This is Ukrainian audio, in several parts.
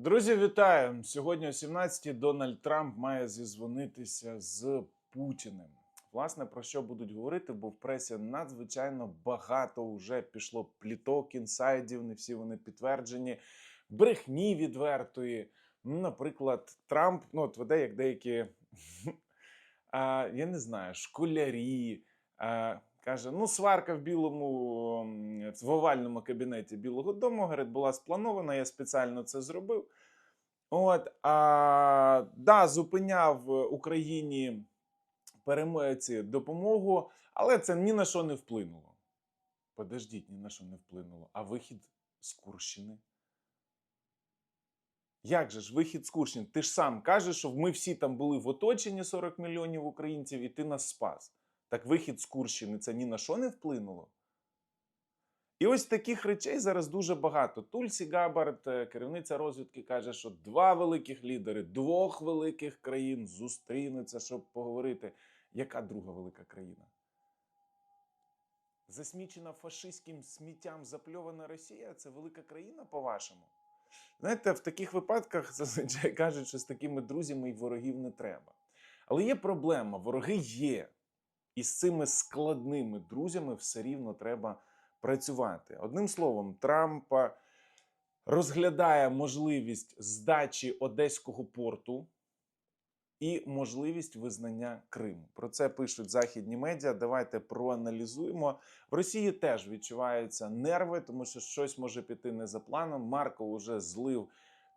Друзі, вітаю! Сьогодні о 17-й Дональд Трамп має зізвонитися з Путіним. Власне, про що будуть говорити, бо в пресі надзвичайно багато вже пішло пліток, інсайдів, не всі вони підтверджені, брехні відвертої. Наприклад, Трамп ну, от веде як деякі, я не знаю, школярі. Каже, ну сварка в білому в овальному кабінеті Білого Дому говорить, була спланована. Я спеціально це зробив. От а, да, зупиняв Україні перемоці допомогу, але це ні на що не вплинуло. Подождіть, ні на що не вплинуло. А вихід з Курщини? Як же ж вихід з Курщини? Ти ж сам кажеш, що ми всі там були в оточенні 40 мільйонів українців, і ти нас спас. Так вихід з Курщини це ні на що не вплинуло. І ось таких речей зараз дуже багато. Тульсі Габард, е, керівниця розвідки, каже, що два великих лідери двох великих країн зустрінуться, щоб поговорити. Яка друга велика країна? Засмічена фашистським сміттям запльована Росія це велика країна, по-вашому? Знаєте, в таких випадках зазвичай кажуть, що з такими друзями і ворогів не треба. Але є проблема: вороги є. І з цими складними друзями все рівно треба працювати. Одним словом, Трампа розглядає можливість здачі Одеського порту і можливість визнання Криму. Про це пишуть західні медіа. Давайте проаналізуємо. В Росії теж відчуваються нерви, тому що щось може піти не за планом. Марко вже злив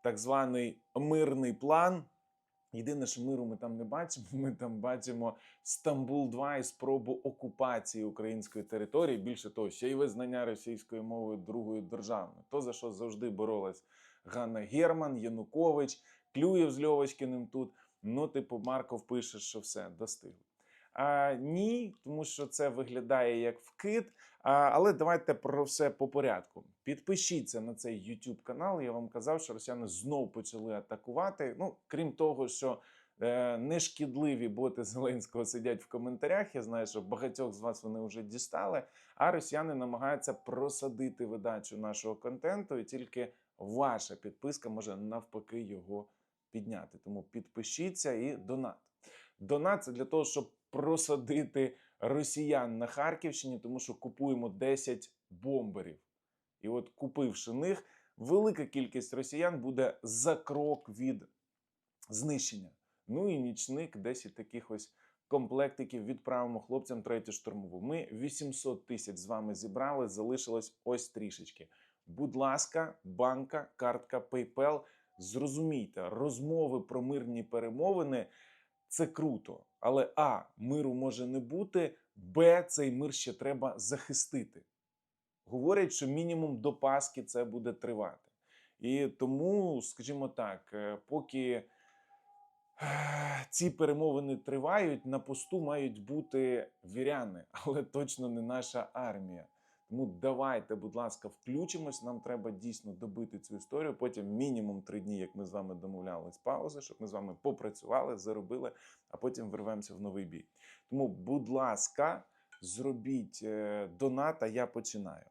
так званий мирний план. Єдине, що миру ми там не бачимо. Ми там бачимо Стамбул 2 і спробу окупації української території. Більше того, ще й визнання російської мови другою державною. То за що завжди боролась Ганна Герман, Янукович, Клюєв з Льовочкиним тут. Ну, типу, Марков пише, що все достигло. А, ні, тому що це виглядає як вкид. А, але давайте про все по порядку. Підпишіться на цей YouTube канал. Я вам казав, що росіяни знов почали атакувати. Ну, крім того, що е, нешкідливі боти Зеленського сидять в коментарях. Я знаю, що багатьох з вас вони вже дістали. А росіяни намагаються просадити видачу нашого контенту, і тільки ваша підписка може навпаки його підняти. Тому підпишіться і донат. Донат це для того, щоб просадити росіян на Харківщині, тому що купуємо 10 бомберів. І от купивши них, велика кількість росіян буде за крок від знищення. Ну і нічник, 10 таких ось комплектиків відправимо хлопцям третю штурмову. Ми 800 тисяч з вами зібрали, залишилось ось трішечки. Будь ласка, банка, картка PayPal. Зрозумійте, розмови про мирні перемовини це круто. Але А, миру може не бути, Б, цей мир ще треба захистити. Говорять, що мінімум до Пасхи це буде тривати. І тому, скажімо так, е, поки е, ці перемовини тривають, на посту мають бути віряни, але точно не наша армія. Тому давайте, будь ласка, включимось. Нам треба дійсно добити цю історію. Потім мінімум три дні, як ми з вами домовлялись, паузи, щоб ми з вами попрацювали, заробили, а потім вирвемося в новий бій. Тому, будь ласка, зробіть е, донат, а я починаю.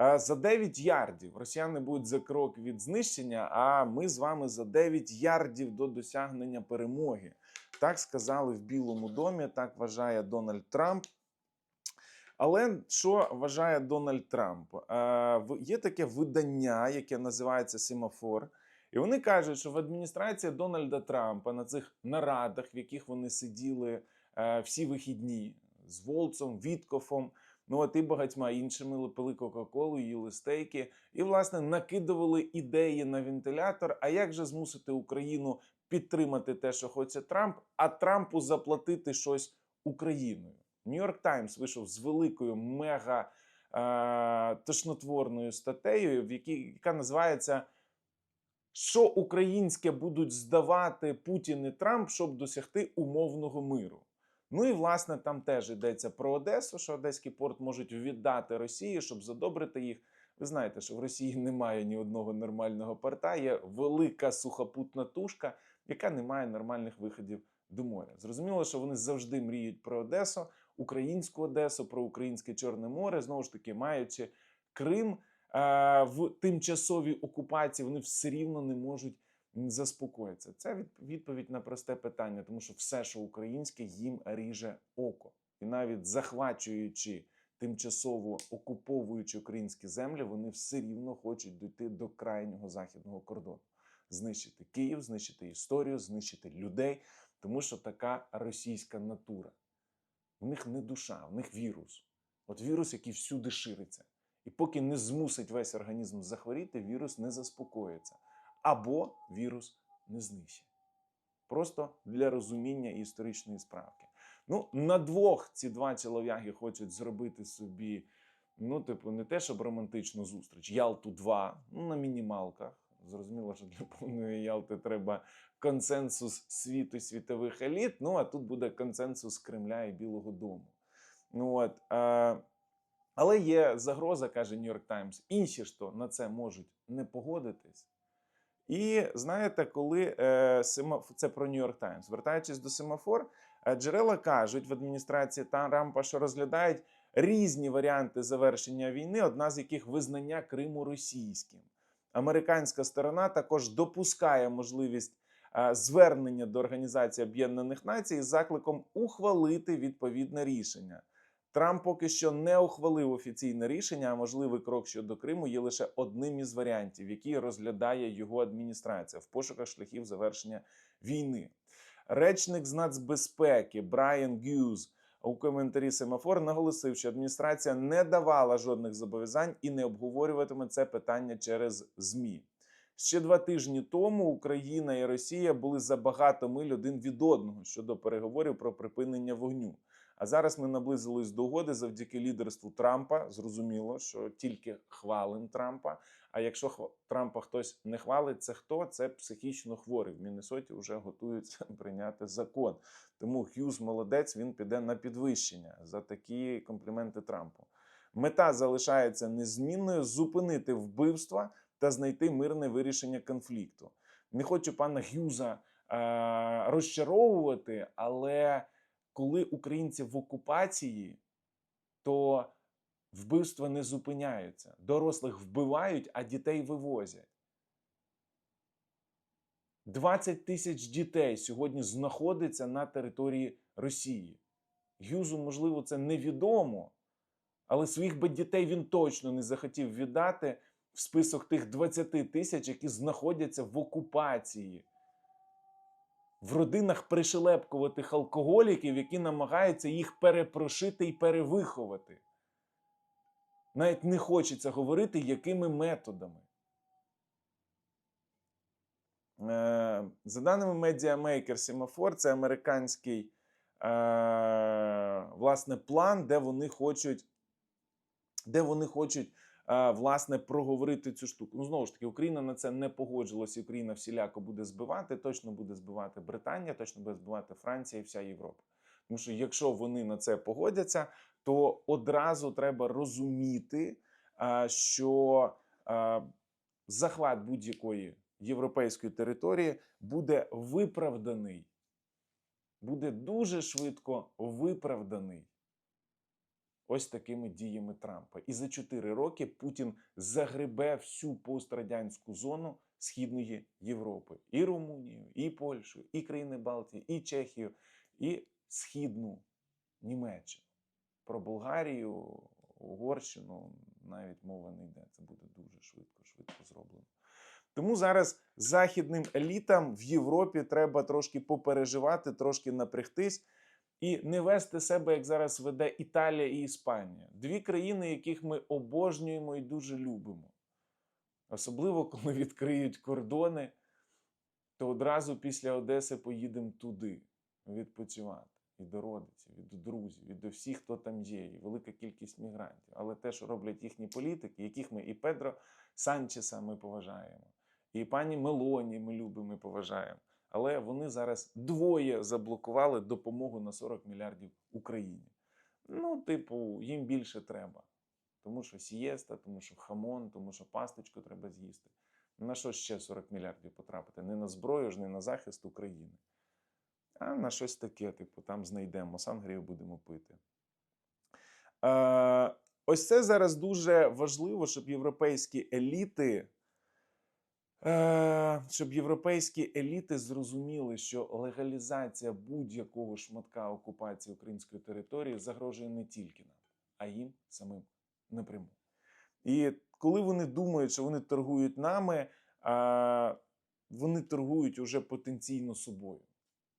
Е, За 9 ярдів росіяни будуть за крок від знищення, а ми з вами за 9 ярдів до досягнення перемоги. Так сказали в Білому домі, так вважає Дональд Трамп. Але що вважає Дональд Трамп? Е, Є таке видання, яке називається Семафор. І вони кажуть, що в адміністрації Дональда Трампа на цих нарадах, в яких вони сиділи е, всі вихідні з Волцом, Віткофом, ну от і багатьма іншими лепили Кока-Колу, їли стейки, і, власне, накидували ідеї на вентилятор. А як же змусити Україну підтримати те, що хоче Трамп, а Трампу заплатити щось Україною? Нью-Йорк Таймс вийшов з великою мега е, тошнотворною статтею, в якій яка називається Що українське будуть здавати Путін і Трамп, щоб досягти умовного миру. Ну і власне там теж йдеться про Одесу, що Одеський порт можуть віддати Росії, щоб задобрити їх. Ви знаєте, що в Росії немає ні одного нормального порта, є велика сухопутна тушка, яка не має нормальних виходів до моря. Зрозуміло, що вони завжди мріють про Одесу, українську Одесу, про українське Чорне море, знову ж таки, маючи Крим, е, в тимчасовій окупації, вони все рівно не можуть м, заспокоїтися. Це відповідь на просте питання, тому що все, що українське, їм ріже око. І навіть захвачуючи тимчасово окуповуючи українські землі, вони все рівно хочуть дійти до крайнього західного кордону, знищити Київ, знищити історію, знищити людей, тому що така російська натура. В них не душа, в них вірус. От вірус, який всюди шириться. І поки не змусить весь організм захворіти, вірус не заспокоїться. Або вірус не знищить. Просто для розуміння історичної справки. Ну, на двох ці два чолов'яги хочуть зробити собі, ну, типу, не те, щоб романтичну зустріч, Ялту 2, ну, на мінімалках. Зрозуміло, що для повної Ялти треба консенсус світу світових еліт. Ну, а тут буде консенсус Кремля і Білого Дому. Ну, от, е, але є загроза, каже Нью-Йорк Таймс. Інші ж то на це можуть не погодитись. І знаєте, коли е, це про Нью-Йорк Таймс, вертаючись до семафор, е, джерела кажуть в адміністрації Трампа, що розглядають різні варіанти завершення війни, одна з яких визнання Криму російським. Американська сторона також допускає можливість е, звернення до Організації Об'єднаних Націй з закликом ухвалити відповідне рішення. Трамп поки що не ухвалив офіційне рішення, а можливий крок щодо Криму є лише одним із варіантів, який розглядає його адміністрація в пошуках шляхів завершення війни. Речник з нацбезпеки Брайан Гюз у коментарі Семафор наголосив, що адміністрація не давала жодних зобов'язань і не обговорюватиме це питання через ЗМІ. Ще два тижні тому Україна і Росія були за багато миль один від одного щодо переговорів про припинення вогню. А зараз ми наблизились до угоди завдяки лідерству Трампа. Зрозуміло, що тільки хвалим Трампа. А якщо Трампа хтось не хвалить, це хто? Це психічно хворий. В Міннесоті вже готуються прийняти закон. Тому Х'юз молодець, він піде на підвищення за такі компліменти Трампу. Мета залишається незмінною: зупинити вбивства та знайти мирне вирішення конфлікту. Не хочу пана Х'юза е- розчаровувати, але коли українці в окупації, то вбивства не зупиняються. Дорослих вбивають, а дітей вивозять. 20 тисяч дітей сьогодні знаходиться на території Росії. Гюзу, можливо, це невідомо, але своїх би дітей він точно не захотів віддати в список тих 20 тисяч, які знаходяться в окупації в родинах пришелепкуватих алкоголіків, які намагаються їх перепрошити і перевиховати. Навіть не хочеться говорити, якими методами. Е, За даними Media Семафор, це американський е, власне план, де вони хочуть, де вони хочуть власне проговорити цю штуку. Ну, знову ж таки, Україна на це не погоджилась, Україна всіляко буде збивати. Точно буде збивати Британія, точно буде збивати Франція і вся Європа. Тому що якщо вони на це погодяться, то одразу треба розуміти, е, що е, захват будь-якої європейської території буде виправданий, буде дуже швидко виправданий ось такими діями Трампа. І за 4 роки Путін загребе всю пострадянську зону Східної Європи: і Румунію, і Польщу, і країни Балтії, і Чехію, і Східну Німеччину. Про Болгарію, Угорщину навіть мова не йде. Це буде дуже швидко, швидко зроблено. Тому зараз західним елітам в Європі треба трошки попереживати, трошки напрягтись і не вести себе, як зараз веде Італія і Іспанія. Дві країни, яких ми обожнюємо і дуже любимо. Особливо, коли відкриють кордони, то одразу після Одеси поїдемо туди відпочивати. І до родичів, і до друзів, і до всіх, хто там є, і велика кількість мігрантів. Але те, що роблять їхні політики, яких ми і Педро Санчеса ми поважаємо, і пані Мелоні ми любимо і поважаємо. Але вони зараз двоє заблокували допомогу на 40 мільярдів Україні. Ну, типу, їм більше треба. Тому що сієста, тому що хамон, тому що пасточку треба з'їсти. На що ще 40 мільярдів потрапити? Не на зброю ж, не на захист України. А на щось таке, типу, там знайдемо, сангрію будемо пити. Е, ось це зараз дуже важливо, щоб європейські еліти. Е, щоб європейські еліти зрозуміли, що легалізація будь-якого шматка окупації української території загрожує не тільки нам, а їм самим напряму. І коли вони думають, що вони торгують нами, вони торгують уже потенційно собою.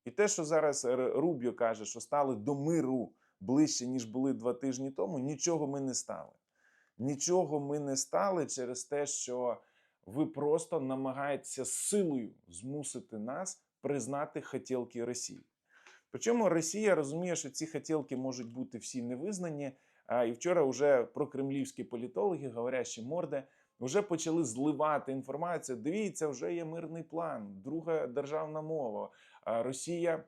І те, що зараз Рубіо каже, що стали до миру ближче, ніж були два тижні тому, нічого ми не стали. Нічого ми не стали через те, що ви просто намагаєтеся силою змусити нас признати хотілки Росії. Причому Росія розуміє, що ці хотілки можуть бути всі невизнані. І вчора вже прокремлівські політологи, говорящі морди, вже почали зливати інформацію. Дивіться, вже є мирний план, друга державна мова. Росія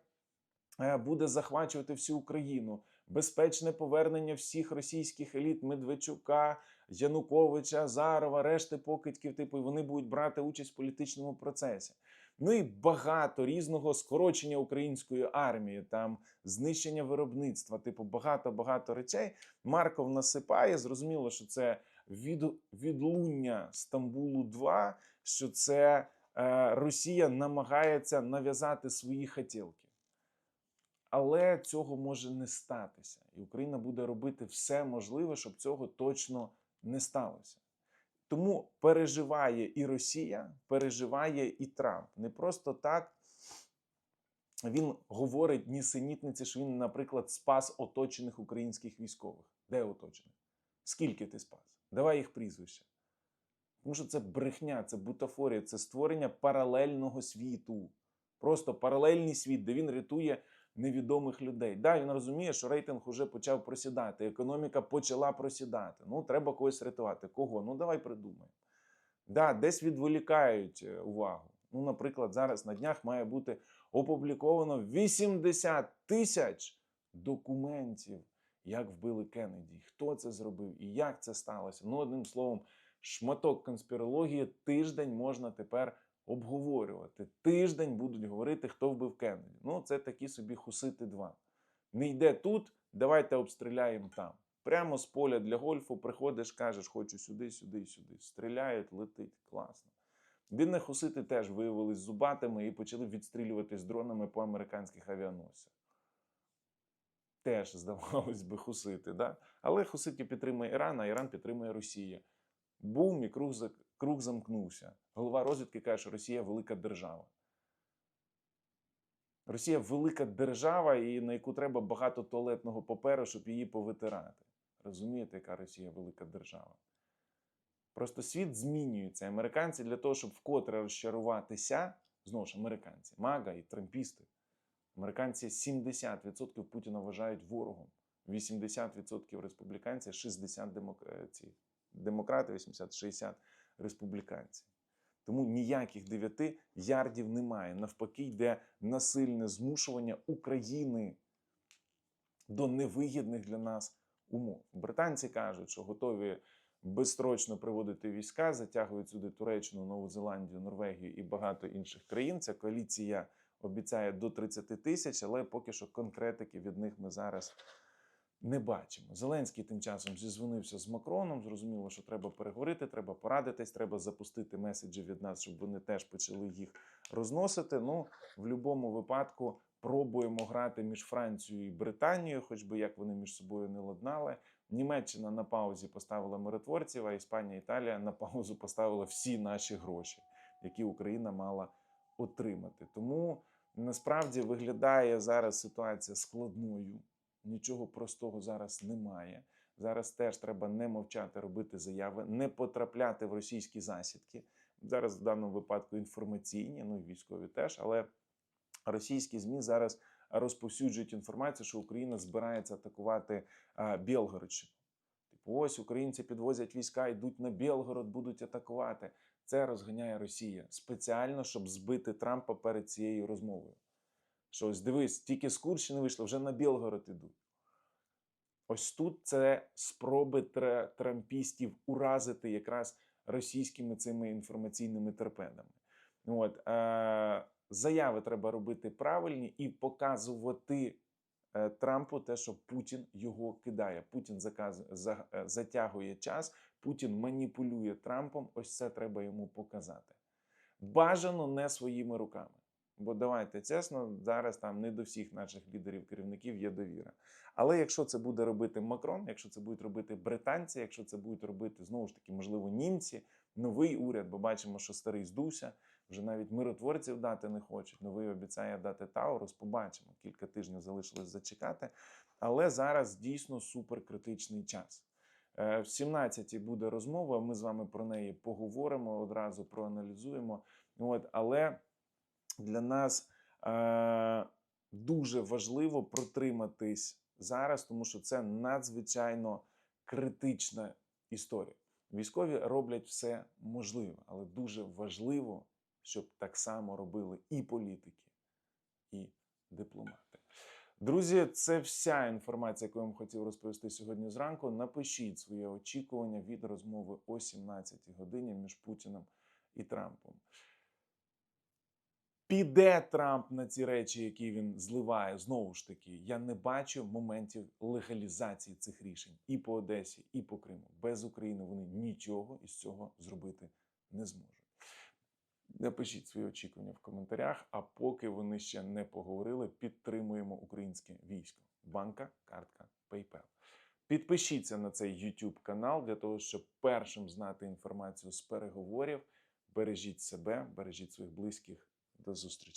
буде захвачувати всю Україну. Безпечне повернення всіх російських еліт Медведчука, Януковича, Азарова, решти покидьків, типу, і вони будуть брати участь в політичному процесі. Ну і багато різного скорочення української армії, там знищення виробництва, типу багато-багато речей. Марков насипає. Зрозуміло, що це від, відлуння Стамбулу 2, що це е, Росія намагається нав'язати свої хотілки. Але цього може не статися. І Україна буде робити все можливе, щоб цього точно не сталося. Тому переживає і Росія, переживає і Трамп. Не просто так він говорить нісенітниці, що він, наприклад, спас оточених українських військових. Де оточених? Скільки ти спас? Давай їх прізвища. Тому що це брехня, це бутафорія, це створення паралельного світу. Просто паралельний світ, де він рятує невідомих людей. Да, він розуміє, що рейтинг уже почав просідати, економіка почала просідати. Ну, треба когось рятувати. Кого? Ну, давай придумаємо. Да, десь відволікають е, увагу. Ну, наприклад, зараз на днях має бути опубліковано 80 тисяч документів, як вбили Кеннеді, хто це зробив і як це сталося. Ну, одним словом, шматок конспірології тиждень можна тепер обговорювати. Тиждень будуть говорити, хто вбив Кеннеді. Ну, це такі собі хусити два. Не йде тут, давайте обстріляємо там. Прямо з поля для гольфу приходиш, кажеш, хочу сюди, сюди, сюди. Стріляють, летить. Класно. Бідне хусити теж виявились зубатими і почали відстрілюватись дронами по американських авіаносцях. Теж, здавалось би, хусити. Да? Але хуситі підтримує Іран, а Іран підтримує Росія. Бум, і круг, круг замкнувся. Голова розвідки каже, що Росія велика держава. Росія велика держава, і на яку треба багато туалетного паперу, щоб її повитирати. Розумієте, яка Росія велика держава? Просто світ змінюється. Американці для того, щоб вкотре розчаруватися, знову ж американці, мага і трампісти. Американці 70% Путіна вважають ворогом, 80% республіканців, 60 демокрацій. Демократи, 80-60 республіканців. Тому ніяких дев'яти ярдів немає. Навпаки, йде насильне змушування України до невигідних для нас умов. Британці кажуть, що готові безстрочно приводити війська, затягують сюди Туреччину, Нову Зеландію, Норвегію і багато інших країн. Ця коаліція обіцяє до 30 тисяч, але поки що конкретики від них ми зараз не бачимо. Зеленський тим часом зізвонився з Макроном. Зрозуміло, що треба переговорити, треба порадитись, треба запустити меседжі від нас, щоб вони теж почали їх розносити. Ну, в будь-якому випадку пробуємо грати між Францією і Британією, хоч би як вони між собою не ладнали. Німеччина на паузі поставила миротворців, а Іспанія, Італія на паузу поставила всі наші гроші, які Україна мала отримати. Тому насправді виглядає зараз ситуація складною. Нічого простого зараз немає. Зараз теж треба не мовчати, робити заяви, не потрапляти в російські засідки. Зараз в даному випадку інформаційні, ну і військові теж, але російські ЗМІ зараз розповсюджують інформацію, що Україна збирається атакувати Білгородщину. Типу, ось українці підвозять війська, йдуть на Білгород, будуть атакувати. Це розганяє Росія спеціально, щоб збити Трампа перед цією розмовою. Що ось дивись, тільки з Курщини вийшло, вже на Білгород ідуть. Ось тут це спроби трампістів уразити якраз російськими цими інформаційними торпедами. От, е, заяви треба робити правильні і показувати е, Трампу те, що Путін його кидає. Путін заказ, за, е, затягує час, Путін маніпулює Трампом. Ось це треба йому показати. Бажано не своїми руками. Бо давайте чесно, зараз там не до всіх наших лідерів, керівників є довіра. Але якщо це буде робити Макрон, якщо це будуть робити британці, якщо це будуть робити знову ж таки, можливо, німці, новий уряд, бо бачимо, що старий здувся, вже навіть миротворців дати не хочуть. Новий обіцяє дати Таурус. Побачимо. Кілька тижнів залишилось зачекати. Але зараз дійсно суперкритичний час. Е, В 17-й буде розмова. Ми з вами про неї поговоримо одразу, проаналізуємо. От, але для нас е, дуже важливо протриматись зараз, тому що це надзвичайно критична історія. Військові роблять все можливе, але дуже важливо, щоб так само робили і політики, і дипломати. Друзі, це вся інформація, яку я вам хотів розповісти сьогодні зранку. Напишіть своє очікування від розмови о 17 годині між Путіним і Трампом. Піде Трамп на ці речі, які він зливає, знову ж таки, я не бачу моментів легалізації цих рішень і по Одесі, і по Криму. Без України вони нічого із цього зробити не зможуть. Напишіть свої очікування в коментарях. А поки вони ще не поговорили, підтримуємо українське військо. Банка, картка, PayPal. Підпишіться на цей YouTube канал для того, щоб першим знати інформацію з переговорів. Бережіть себе, бережіть своїх близьких. До зустрічі.